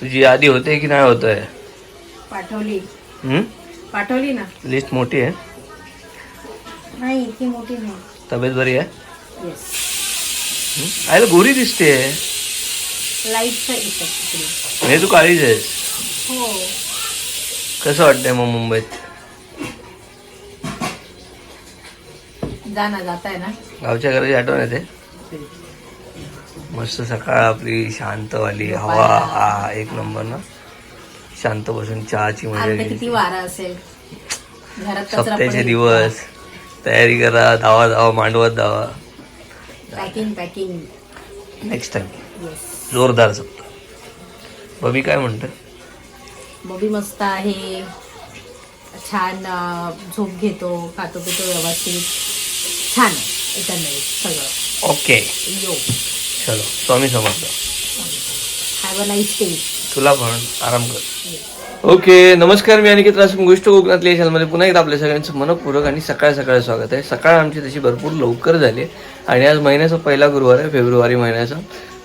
तुझी यादी होते की नाही होत आहे पाठवली. हम्म? पाठवली ना. लिस्ट मोठी आहे. नाही इतकी मोठी नाही. तब्येत बरी आहे? आयला गोरी दिसते. म्हणजे तू काळीच आहेस. हो. कसं वाटतंय मग मुंबईत? जा ना जाताय ना? गावच्या घराची आठवण येते. मस्त सकाळ आपली शांतवाली हवा आ एक नंबर ना. शांत बसून चहाची मजा किती वारा असेल. घरात कचरा सप्त्याचे दिवस. तयारी करा धावा धावा मांडवत धावा. पॅकिंग पॅकिंग नेक्स्ट टाइम जोरदार सप्ताह. बबी काय म्हणतं? बॉबी मस्त आहे. छान झोप घेतो खातो पितो व्यवस्थित. छान एकंदरीत सगळं. ओके यो चलो Swami Samarth. Have a nice day तुला पण आराम कर. ओके नमस्कार मी अनिकेत रासम गोष्ट कोकणातल्या चॅनलमध्ये पुन्हा एकदा आपल्या सगळ्यांचं मनपूर्वक आणि सकाळ सकाळ स्वागत आहे. सकाळ आमची तशी भरपूर लवकर झाली आणि आज महिन्याचा पहिला गुरुवार आहे फेब्रुवारी महिन्याचा.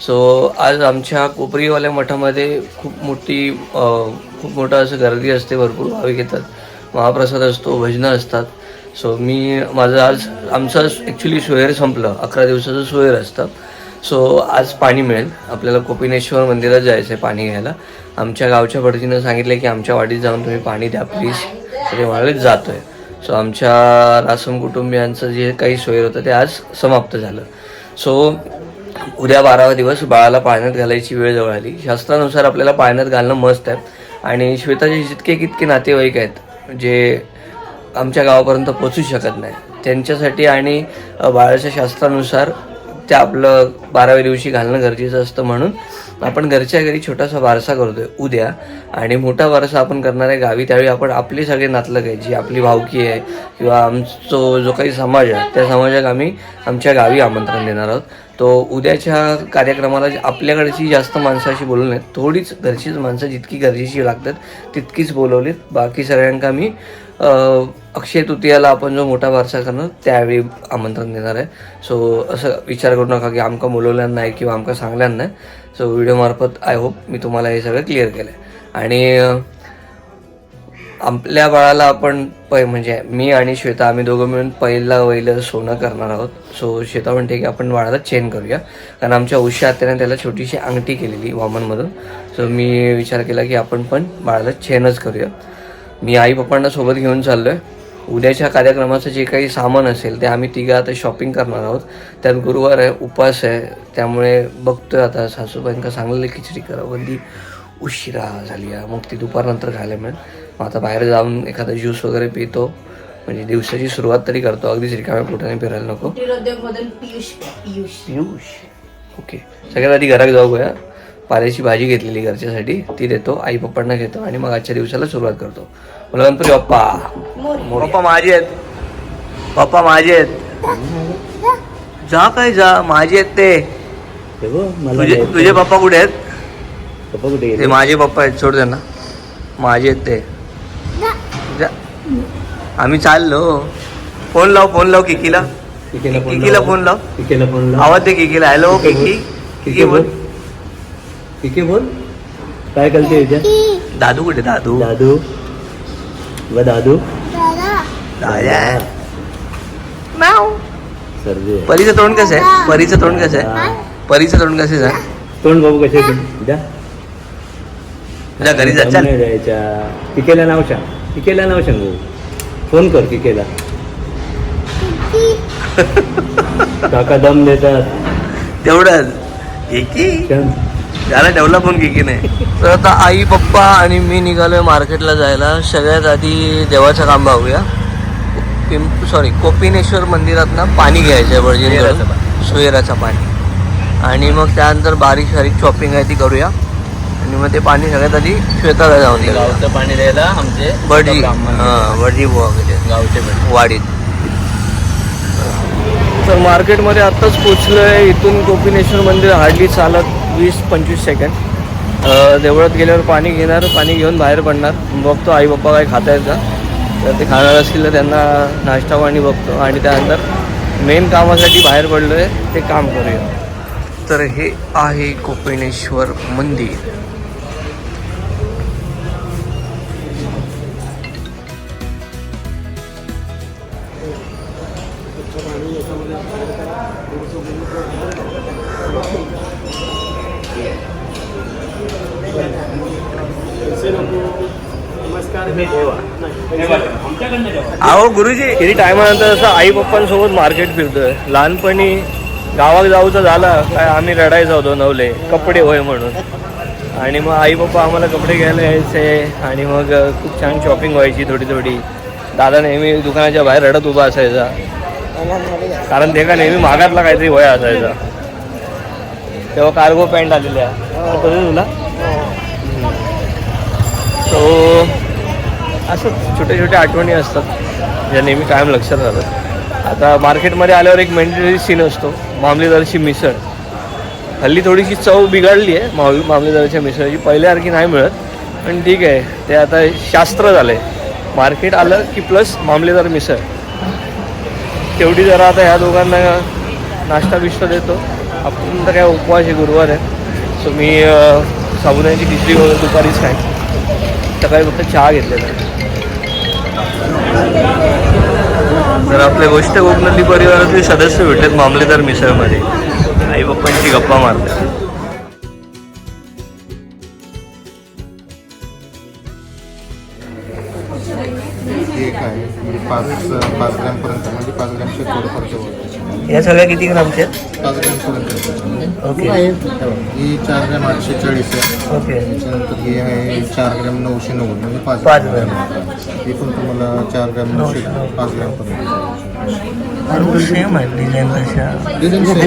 सो आज आमच्या कोपरीवाल्या मठामध्ये खूप मोठी खूप मोठं असं गर्दी असते भरपूर भाविक येतात. महाप्रसाद असतो भजनं असतात. सो मी माझं आज आमचं ॲक्च्युली सोयर संपलं अकरा दिवसाचं सोयर असतं. सो आज पाणी मिळेल. आपल्याला कोपिनेश्वर मंदिरात जायचं आहे पाणी घ्यायला. आमच्या गावच्या भटजीनं सांगितलं की आमच्या वाडीत जाऊन तुम्ही पाणी द्या प्लीज तर वाळीत म्हणाले जातो आहे सो आमच्या रासम कुटुंबियांचं जे काही सोयर होतं ते आज समाप्त झालं. सो उद्या बारावा दिवस बाळाला पाण्यात घालायची वेळ जवळ आली. शास्त्रानुसार आपल्याला पाण्यात घालणं मस्त आहे. आणि श्वेताचे जितके कितके नातेवाईक आहेत जे आमच्या गावापर्यंत पोचू शकत नाही त्यांच्यासाठी आणि बाळाच्या शास्त्रानुसार आपलं बाराव्या दिवशी घालणं गरजेचं असतं म्हणून. आपण घरच्या घरी छोटासा वारसा करतोय उद्या. आणि मोठा वारसा आपण करणार आहे गावी त्यावेळी आपण आपले सगळे नातलग आहे जी आपली भावकी आहे किंवा आमचं जो काही समाज आहे त्या समाजात आम्ही आमच्या गावी आमंत्रण देणार आहोत. तो उद्याच्या कार्यक्रमाला जी- आपल्याकडची जास्त माणसं अशी बोलवली थोडीच घरचीच माणसं जितकी गरजेची लागतात तितकीच बोलवलीत. बाकी सगळ्यांका मी अक्षय तृतीयाला आपण जो मोठा वारसा करणार त्यावेळी आमंत्रण देणार आहे. सो असं विचार करू नका की आमका बोलवल्यानं नाही किंवा आमका सांगल्यानं नाही. सो व्हिडिओमार्फत आय होप मी तुम्हाला हे सगळं क्लिअर केलं आहे आणि आपल्या बाळाला आपण पै म्हणजे मी आणि श्वेता आम्ही दोघं मिळून पहिलं वहिलं सोनं करणार आहोत. सो श्वेता म्हणते की आपण बाळाला चेन करूया. कारण आमच्या उषा आत्याने त्याला छोटीशी अंगठी केलेली वामनमधून. सो मी विचार केला की आपण पण बाळाला चेनच करूया. मी आई पप्पांना सोबत घेऊन चाललो आहे उद्याच्या कार्यक्रमाचं जे काही सामान असेल ते आम्ही तिघं आता शॉपिंग करणार आहोत. त्यात गुरुवार आहे उपास आहे. त्यामुळे बघतोय आता सासूबाईंका सांगलेलं खिचडी करा पण ती उशिरा झाली आहे. मग ती दुपारनंतर खायला मिळेल. मग आता बाहेर जाऊन एखादा ज्यूस वगैरे पितो. म्हणजे दिवसाची सुरुवात तरी करतो. अगदीच रिकाम्या पोटाने फिरायला नको. पियुष ओके. सगळ्यात आधी घरात जाऊ गया पाल्याची भाजी घेतलेली घरच्यासाठी. ती देतो. आई पप्पांना घेतो आणि मग आजच्या दिवसाला सुरुवात करतो. गणपती बाप्पा पप्पा. माझे आहेत. पप्पा माझे आहेत. जा काय जा माझे आहेत ते. तुझे तुझे पप्पा कुठे आहेत? पप्पा कुठे ते माझे पप्पा आहेत सोड त्यांना. माझे आहेत ते. जा. आम्ही चाललो. फोन लाव फोन लाव किकीला. किकेला फोन लाव. किकेला फोन लाव. आवाज दे किकीला. हॅलो किकी किकी. बोल. किके बोल. काय करते दादू कुठे? दादू. दादू. व दादू? दादा. सर्वे परीचं तोंड कसं आहे? परीचं तोंड कसं आहे? परीचं तोंड कसं आहे तोंड बाबू कसे उद्या तुझ्या घरी जा चल. नाही जायच्या किकेला नाव सांग. किकेला नाव सांग भाऊ. फोन कर किकेला. काका दम देतात. तेवढंच. किकी सांग. त्याला ठेवला पण किकी नाही. तर आता आई पप्पा आणि मी निघालोय मार्केटला जायला. सगळ्यात आधी देवाचं काम बघूया. पिंप सॉरी कोपिनेश्वर मंदिरात ना पाणी घ्यायचं आहे सुहेराचं बळजी सुहेराचं पाणी. आणि मग त्यानंतर बारीक सारीक शॉपिंग आहे ती करूया. आणि मग ते पाणी सगळ्यात आधी श्वेताला जाऊन गावचं पाणी द्यायला आमचे बडजी हां बडजी गावचे वाडीत. तर मार्केटमध्ये आत्ताच पोचलो आहे इथून कोपिनेश्वर मंदिर हार्डली चालत वीस पंचवीस सेकंड देवळात गेल्यावर पाणी घेणार पाणी घेऊन बाहेर पडणार. बघतो आई बाप्पा काय खाता येतं तर ते खाणार असतील तर त्यांना नाश्ता पाणी बघतो. आणि त्यानंतर मेन कामासाठी बाहेर पडलो आहे ते काम करूया. तर हे आहे कोपिनेश्वर मंदिर. अहो गुरुजी किती टायमानंतर असं आई पप्पांसोबत मार्केट फिरतोय. लहानपणी गावात जाऊचं झालं. काय आम्ही रडायचो होतो नवले. कपडे होय म्हणून. आणि मग आई पप्पा आम्हाला कपडे घ्यायला यायचे. आणि मग खूप छान शॉपिंग व्हायची थोडी थोडी. दादा नेहमी दुकानाच्या बाहेर रडत उभा असायचा. कारण ते का नेहमी मागातला काहीतरी वय असायचा. तेव्हा कार्गो पॅन्ट आलेल्या. तसं तुला? सो असं छोट्या छोट्या आठवणी असतात ज्या नेहमी कायम लक्षात राहतात. आता मार्केटमध्ये आल्यावर एक मेंटेनरी सीन असतो मामलेदारची मिसळ. हल्ली थोडीशी चव बिघडली आहे माम मामलेदाराच्या मिसळची. पहिल्यासारखी नाही मिळत पण ठीक आहे ते आता शास्त्र झालं आहे मार्केट आलं की प्लस मामलेदार मिसळ. तेवढी जरा आता ह्या दोघांना नाश्ता बिष्टा देतो. आपण तर काय उपवास आहे गुरुवार आहे. सो मी साबुदाण्याची खिचडी वगैरे दुपारीच काय सकाळी फक्त चहा घेतलेला तर आपल्या गोष्ट कोकणातली परिवारातले सदस्य भेटलेत मामलेदार मिसळमध्ये. आई पप्पांची गप्पा मारतात. एक आहे म्हणजे पाच पाच ग्रॅमपर्यंत म्हणजे पाच ग्रॅमचे थोडंफार जवळ या सगळ्या किती ग्रामच्या आहेत पाच ग्रॅमपर्यंत. ओके ही चार ग्रॅम आठशे चाळीस आहे. ओके त्याच्यानंतर ही आहे चार ग्रॅम नऊशे नव्वद म्हणजे पाच पाच ग्रॅम. ही पण तुम्हाला चार ग्रॅम नऊशे पाच ग्रॅमपर्यंत सेम आहे डिझाईन तशा डिझाईन सेम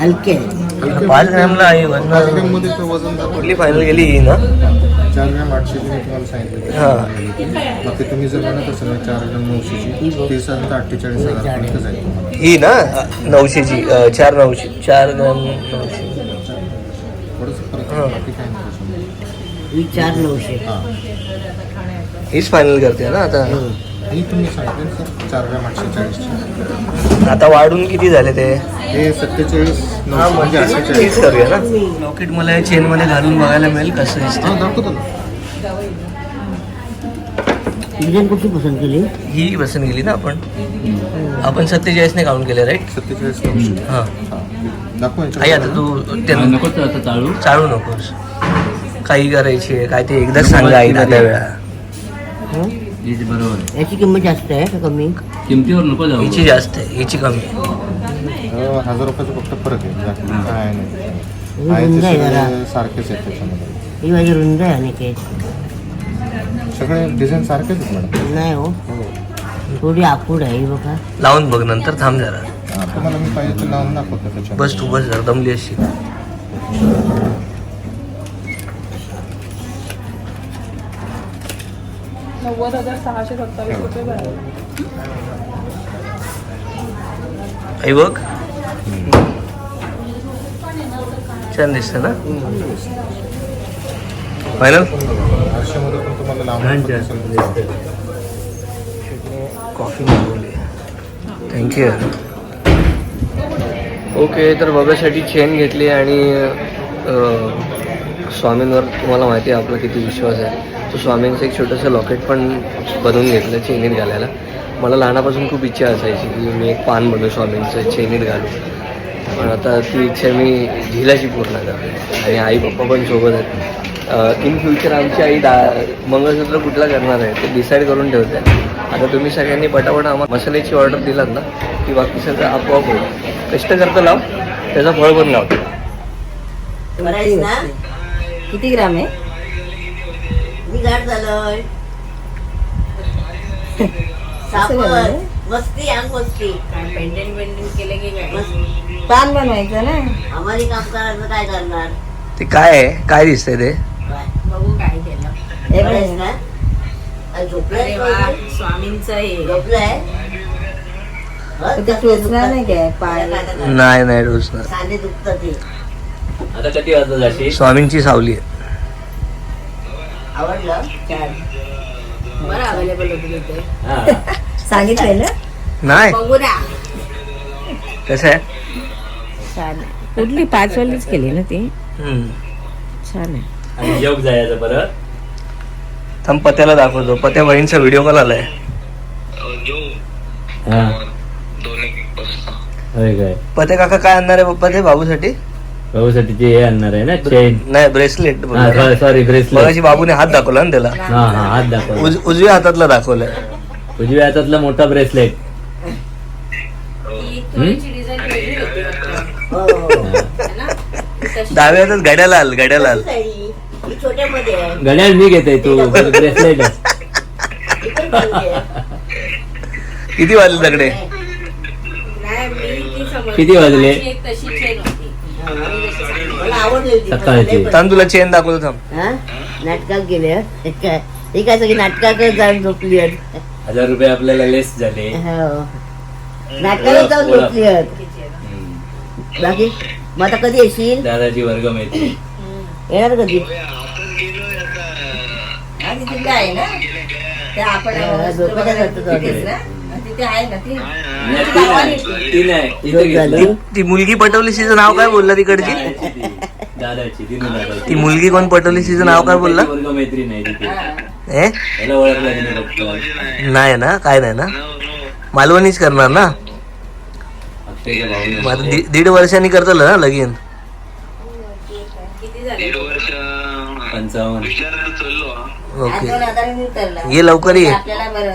हलके आहे पाच ग्रॅमला आहे पाच वजन ग्रॅममध्ये तर वजन दाखवलं. कुठली फायनल गेली ही ना? चार ग्रॅम आठशे मी तुम्हाला सांगितलं हां. मग ते तुम्ही जर म्हणत असाल ना चार ग्रॅम नऊशेची ते साधारण अठ्ठेचाळीस हजारपर्यंत जाईल ही ना नऊशेची अं, चार नऊशे चार ग्राम नऊशे थोडंसं फरक हां. आहे, बाकी काय नाही त्याच्यामध्ये. विचार नऊशे हां हीच फायनल करते ना आता ही तुम्ही सांगितलं सर चार ग्रॅम आठशे चाळीसची आता वाढून किती झाले ते? हे सत्तेचाळीस म्हणजे करूया ना. लॉकेट मला या चेन मध्ये घालून बघायला मिळेल कसं दिसतं हां दाखवतो ना. कुठली पसंत केली? ही बसून गेली ना आपण. आपण सत्तेचाळीसने काउंट केलं राईट सत्तेचाळीस हां हां. दाखवा आई आता तू ते चाळू चाळू नकोस. काही करायची आहे, काय ते एकदाच सांगा आईला त्या वेळा. बरोबर याची किंमत जास्त आहे का कमी? किमतीवर नको जाऊ. हिची जास्त आहे हिची कमी अं, हजार रुपयाचा फक्त फरक आहे. बाकी काय नाही. ही आहे रुंद ते आहे जरा. सगळे सारखेच आहेत त्याच्यामध्ये. ही माझी रुंद आहे अनिकेत सगळे डिझाईन सारखेच आहेत मॅडम. नाही हो. हो. थोडी आखूड आहे ही बघा. लावून बघ नंतर थांब जरा. हां, तुम्हाला मी पाहिजे तर लावून दाखवतो त्याच्यामध्ये. बस तू बस जरा दमली असशील. नव्वद हजार सहाशे सत्तावीस रुपये भरावे. आई बघ. छान दिसतं ना? फायनल कॉफी मागवली. थँक्यू ओके तर बघासाठी चेन घेतली आणि स्वामींवर तुम्हाला माहिती आहे आपला किती विश्वास आहे. स्वामींचं एक छोटंसं लॉकेट पण बनवून घेतलं चेनीत घालायला. मला लहानापासून खूप इच्छा असायची की मी एक पान बनवू स्वामींचं चेनीत घालू. पण आता ती इच्छा मी झिलाशी पूर्ण करते. आणि आई पप्पा पण सोबत आहेत. इन फ्युचर आमची आई दा मंगळसूत्र कुठला करणार आहे ते डिसाईड करून ठेवते. आता तुम्ही सगळ्यांनी पटापट आम्हाला मसाल्याची ऑर्डर दिलात ना की बाकी सगळं आपोआप होईल. कष्ट करता लाव त्याचं फळ पण लावतो किती ग्राम आहे? झालोय. झालंय? मस्ती अंग मस्ती. काय पेंडेंट पेंडेंट केलं की काय? मस्ती. पान बनवायचं ना? आम्हाला काम करायचं काय करणार? ते काय आहे? काय दिसतंय ते? काय? बघू काय केलं. बरंच ना? आणि झोपलंय अरे वा स्वामींचं हे. झोपलंय? हं? ते टोचणार नाही काय? पाय? नाही नाही दुखतात ते. आता किती वाजता जाशील? स्वामींची सावली आहे. आवडलं? बरं अवेलेबल होते तिथे. हा. सांगितलेलं नाही. बघू ना. कसं आहे? छान आहे. कुठली पाच वालीच केली ना ती? हम्म. छान आहे. आणि योग जायचं परत? थांब पत्याला दाखवतो. पत्या बहीणचा व्हिडिओ कॉल आलाय. हा. होय काय? पत्या काका काय आणणार आहे पप्पा ते बाबूसाठी भाऊसाठी ते हे आणणार आहे ना? चेन नाही ब्रेसलेट सॉरी ब्रेसलेट मगाशी बाबूने हात दाखवला ना त्याला. हा हा हात दाखव उज- उजव्या हातातला दाखवलाय. उजव्या हातातला मोठा ब्रेसलेट ती थोडीशी डिझाईन वेगळी होती. वाटतं. हो. है ना? तशी. डाव्या हातात गड्या लाल गड्या लाल. तशीच आहे ही. ही छोट्यामध्ये आहे. घड्याळ मी घेते तू ब्रेसलेट पण आहे. किती वाजले तगडे नाही मी ती समजली. किती वाजले? माझी एक तशी चेन होती. हा, तुला चेन दाखवतो थांब? नाटकात गेले. हं? काय सगळी नाटकाकडे जाऊन झोपली आहेत. हजार रुपये आपल्याला लेस झाले. हो. नाटकाला जाऊन. झोपली. बाकी? मग आता कधी येशील? दादाची वर्ग मैत्री येणार कधी? आणि तिथे आहे ना? ते हा, आहे ना नाही, इथे घेतलं. मुलगी पटवली तिचं नाव काय बोलला तिकडची? दादाची ती. दादाची ती दादाची ती मुलगी कोण पटवली तिचं नाव काय बोलला? वर्ग मैत्री नाही तिथे. ए त्याला ओळखलं तिने फक्त नाही ना काय नाही ना. मालवणीच करणार ना? अक्षयच्या भाऊने मग आता दीड दीड वर्षांनी करतल ना लगीन? किती झाले? पंचावन्न ओके. दोन हजारांनी उतरला. ये लवकर ये. आपल्याला बरं.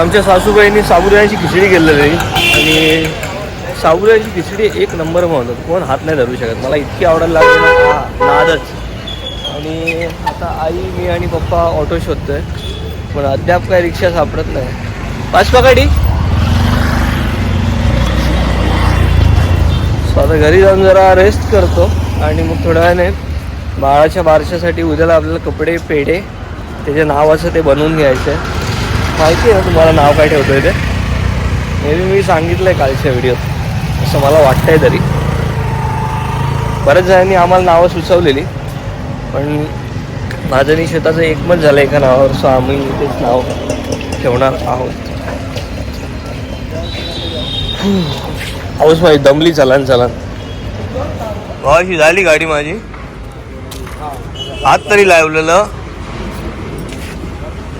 आमच्या सासूबाईंनी साबुदाण्याची खिचडी केलेली. आणि साबुदाण्याची खिचडी एक नंबर म्हणतात कोण हात नाही धरू शकत. मला इतकी आवडायला लागली ना. हा नादच. आणि आता आई मी आणि पप्पा ऑटो शोधतोय. पण अद्याप काय रिक्षा सापडत नाही. पाच गाडी सो आता घरी जाऊन जरा रेस्ट करतो. आणि मग थोड्या वेळाने बाळाच्या बारशासाठी उद्याला आपल्याला कपडे पेढे त्याचे नाव असं ते बनवून घ्यायचं. आहे माहिती आहे ना तुम्हाला नाव काय ठेवतोय ते? हे मी सांगितलं आहे कालच्या व्हिडिओत. असं मला वाटतंय तरी. बऱ्याच जणांनी आम्हाला नावं सुचवलेली. पण माझं आणि शेताचं एकमत झालं एका नावावर सो आम्ही तेच नाव ठेवणार आहोत. पाऊस माहिती दमली चलान चलान. भावाशी झाली गाडी माझी. हात तरी लावलेलं.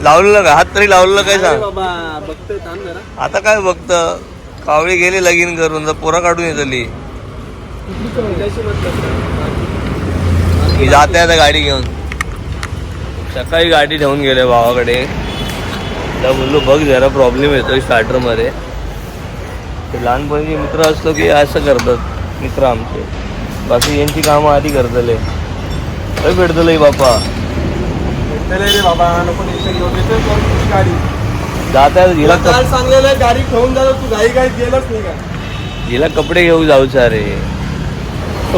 लावलेलं का? हात तरी लावलेलं काय सांग? आता काय बघत? कावळे गेले लगीन करून जर पोरं काढून येतली मी जाते आता गाडी घेऊन. सकाळी गाडी ठेवून गेले भावाकडे. तर बोललो बघ जरा प्रॉब्लेम येतोय स्टार्टरमध्ये लहानपणी मित्र असलो की असं करतात मित्र आमचे. बाकी यांची कामं आधी करतले. काय भेटतलंय बापा. रे बाबा नको टेन्शन घेऊ देतोय कोण तुझी गाडी. जात आहे हिला तुला काल सांगलेलं गाडी ठेवून जातो तू घाई घाईत गेलंच नाही का? हिला कपडे घेऊ जाऊचा रे.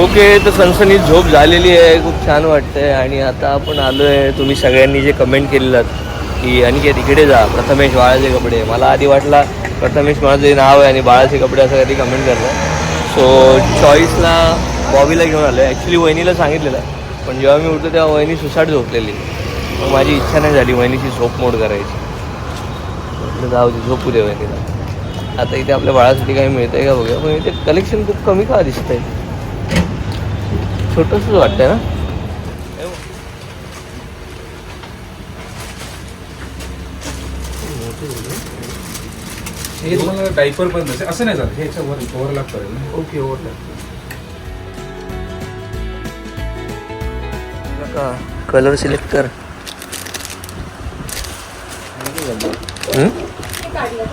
ओके तर सनसनीत झोप झालेली आहे खूप छान वाटतंय. आणि आता आपण आलोय तुम्ही सगळ्यांनी जे कमेंट केलेलं की अनिकेत इकडे जा प्रथमेश बाळाचे कपडे. मला आधी वाटला प्रथमेश माझं नाव आहे आणि बाळाचे कपडे असं कधी कमेंट करतात सो चॉईसला बॉबीला घेऊन आलो आहे ॲक्च्युली वहिनीला सांगितलेलं. पण जेव्हा मी उठलो तेव्हा वहिनी सुसाट झोपलेली. मग माझी इच्छा नाही झाली वहिनीची झोप मोड करायची. म्हटलं जाऊ दे झोपू दे वहिनीला. आता इथे आपल्या बाळासाठी काही मिळतंय का बघूया. पण इथे कलेक्शन खूप कमी का दिसतंय? छोटंसंच वाटतंय ना? हे तुम्हाला डायपर पण नसेल असं नाही झालं. हे याच्यावर ओव्हरलॅप करेल ना ओके का कलर सिलेक्ट कर.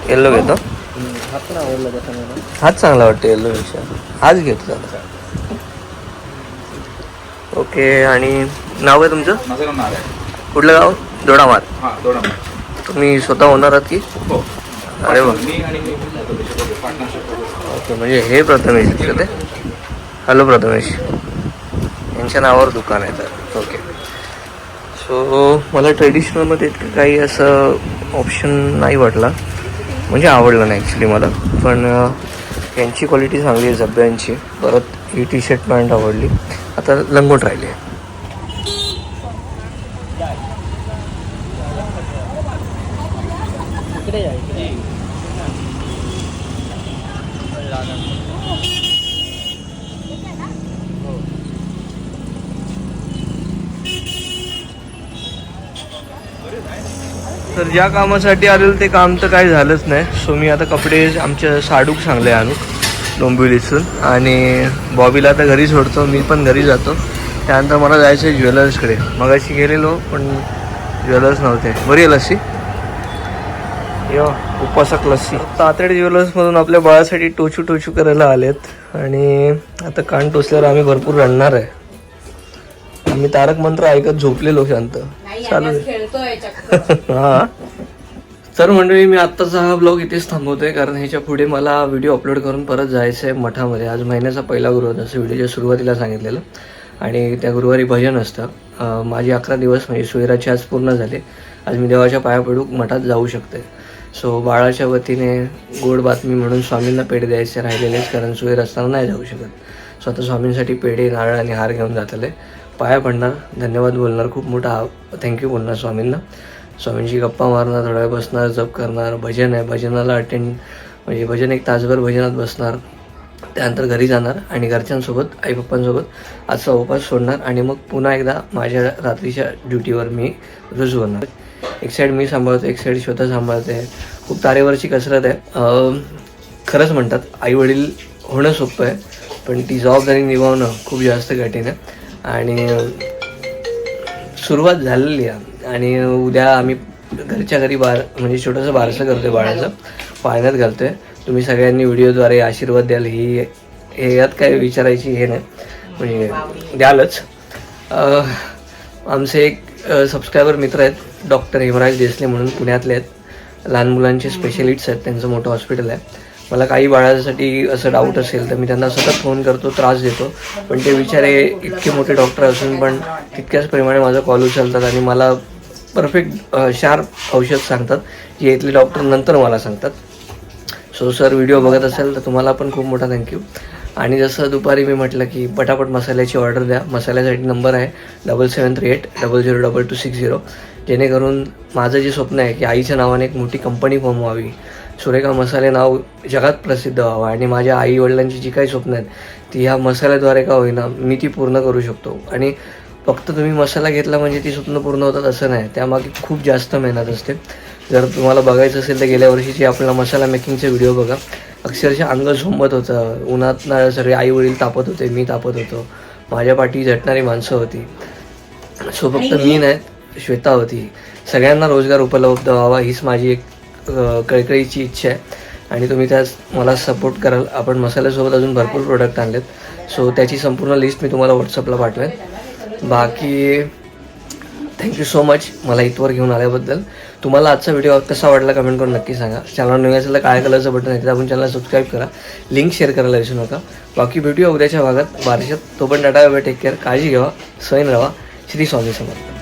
येल्लो घेतो. हाच चांगला वाटतो येल्लो पेक्षा. हाच घेतो ओके आणि नाव आहे तुमचं? माझं नाव कुठलं गाव? दोडामार. हां दोन तुम्ही स्वतः होणार आहात की? हो. अरे ओके म्हणजे हे प्रथमेश ते हॅलो प्रथमेश. यांच्या नावावर दुकान आहे तर. ओके. सो मला ट्रेडिशनलमध्ये इतकं काही असं ऑप्शन नाही वाटला. म्हणजे आवडलं नाही ॲक्च्युली मला. पण यांची क्वालिटी चांगली आहे जब्यांची परत ही टी शर्ट पॅन्ट आवडली. आता लंगोट राहिली. आहे तर ज्या कामासाठी आलेलं ते काम तर काही झालंच नाही. सो मी आता कपडे आमच्या साडूक सांगले आणू डोंबिवलीतून. आणि बॉबीला आता घरी सोडतो मी पण घरी जातो. त्यानंतर मला जायचं आहे ज्वेलर्सकडे मगाशी गेलेलो पण ज्वेलर्स नव्हते. बरी आहे लस्सी? यो उपासक लस्सी. तातडी ज्वेलर्समधून आपल्या बाळासाठी टोचू टोचू करायला आलेत. आणि आता कान टोचल्यावर आम्ही भरपूर रडणार आहे. आम्ही तारक मंत्र ऐकत झोपलेलो शांत. चालू हा. तर मंडळी मी आत्ताचा हा ब्लॉग इथेच थांबवतोय कारण ह्याच्या पुढे मला व्हिडिओ अपलोड करून परत जायचं आहे मठामध्ये. आज महिन्याचा पहिला गुरुवार जसं व्हिडिओच्या सुरुवातीला सांगितलेलं. आणि त्या गुरुवारी भजन असतं. माझे अकरा दिवस म्हणजे सुविराचे आज पूर्ण झाले. आज मी देवाच्या पाया पडूक मठात जाऊ शकते. सो बाळाच्या वतीने गोड बातमी म्हणून स्वामींना पेढे द्यायचे राहिलेलेच कारण सुवेर असताना नाही जाऊ शकत. स्वतः स्वामींसाठी पेढे नारळ आणि हार घेऊन जातले. पाया पडणार. धन्यवाद बोलणार. खूप मोठा थँक्यू बोलणार स्वामींना. स्वामींची गप्पा मारणार थोडा वेळ बसणार जप करणार. भजन आहे. भजनाला अटेंड म्हणजे भजन एक तासभर भजनात बसणार. त्यानंतर घरी जाणार आणि घरच्यांसोबत आई पप्पांसोबत आजचा उपास सोडणार आणि मग पुन्हा एकदा माझ्या रात्रीच्या ड्युटीवर मी रुजू होणार. एक साईड मी सांभाळतो एक साईड स्वतः सांभाळते. खूप तारेवरची कसरत आहे. खरंच म्हणतात आई वडील होणं सोपं आहे पण ती जबाबदारी निभावणं खूप जास्त कठीण आहे. आणि सुरुवात झालेली आहे. आणि उद्या आम्ही घरच्या घरी बार म्हणजे छोटंसं बारसं करतोय बाळाचं. पाळण्यात घालतोय. तुम्ही सगळ्यांनी व्हिडिओद्वारे आशीर्वाद द्याल. ही हे यात काय विचारायची हे नाही. म्हणजे द्यालच. आमचे एक सबस्क्रायबर मित्र आहेत. डॉक्टर हेमराज देसले म्हणून पुण्यातले आहेत. लहान मुलांचे स्पेशलिस्ट आहेत. त्यांचं मोठं हॉस्पिटल आहे. मला काही बाळासाठी असं डाऊट असेल तर मी त्यांना सतत फोन करतो त्रास देतो. पण ते विचारे इतके मोठे डॉक्टर असून पण तितक्याच प्रमाणे माझा कॉल उचलतात आणि मला परफेक्ट शार्प औषध सांगतात जे इथले डॉक्टर नंतर मला सांगतात. सो सर व्हिडिओ बघत असेल तर तुम्हाला पण खूप मोठा थँक्यू आणि जसं दुपारी मी म्हटलं की पटापट मसाल्याची ऑर्डर द्या. मसाल्यासाठी नंबर आहे double seven three eight double zero double two six zero जेणेकरून माझं जे स्वप्न आहे की आईच्या नावाने एक मोठी कंपनी फॉर्म व्हावी. सुरेखा मसाले नाव जगात प्रसिद्ध व्हावं. आणि माझ्या आई वडिलांची जी काही स्वप्न आहेत ती ह्या मसाल्याद्वारे का होईना मी ती पूर्ण करू शकतो. आणि फक्त तुम्ही मसाला घेतला म्हणजे ती स्वप्न पूर्ण होतात असं नाही. त्यामागे खूप जास्त मेहनत असते. जर तुम्हाला बघायचं असेल तर गेल्या वर्षीची आपला मसाला मेकिंगचे व्हिडिओ बघा. अक्षरशः अंग झोंबत होतं. उन्हातनं सगळे आई वडील तापत होते मी तापत होतो. माझ्या पाठी झटणारी माणसं होती. सो फक्त मी नाही श्वेता होती. सगळ्यांना रोजगार उपलब्ध व्हावा हीच माझी एक कळकळीची इच्छा आहे. आणि तुम्ही त्यास मला सपोर्ट कराल. आपण मसाल्यासोबत अजून भरपूर प्रोडक्ट आणलेत. सो त्याची संपूर्ण लिस्ट मी तुम्हाला व्हॉट्सअपला पाठवेन. बाकी थँक्यू सो मच मला इथवर घेऊन आल्याबद्दल. तुम्हाला आजचा व्हिडिओ कसा वाटला कमेंट करून नक्की सांगा. चॅनल नवीन असेल तर काळ्या कलरचं बटन आहे तिथे आपण चॅनल सबस्क्राईब करा. लिंक शेअर करायला विसरू नका. बाकी भेटूया उद्याच्या भागात बारिशात तो पण टाटा टेक केअर काळजी घ्यावा. सैन राहा श्री स्वामी समर्थ.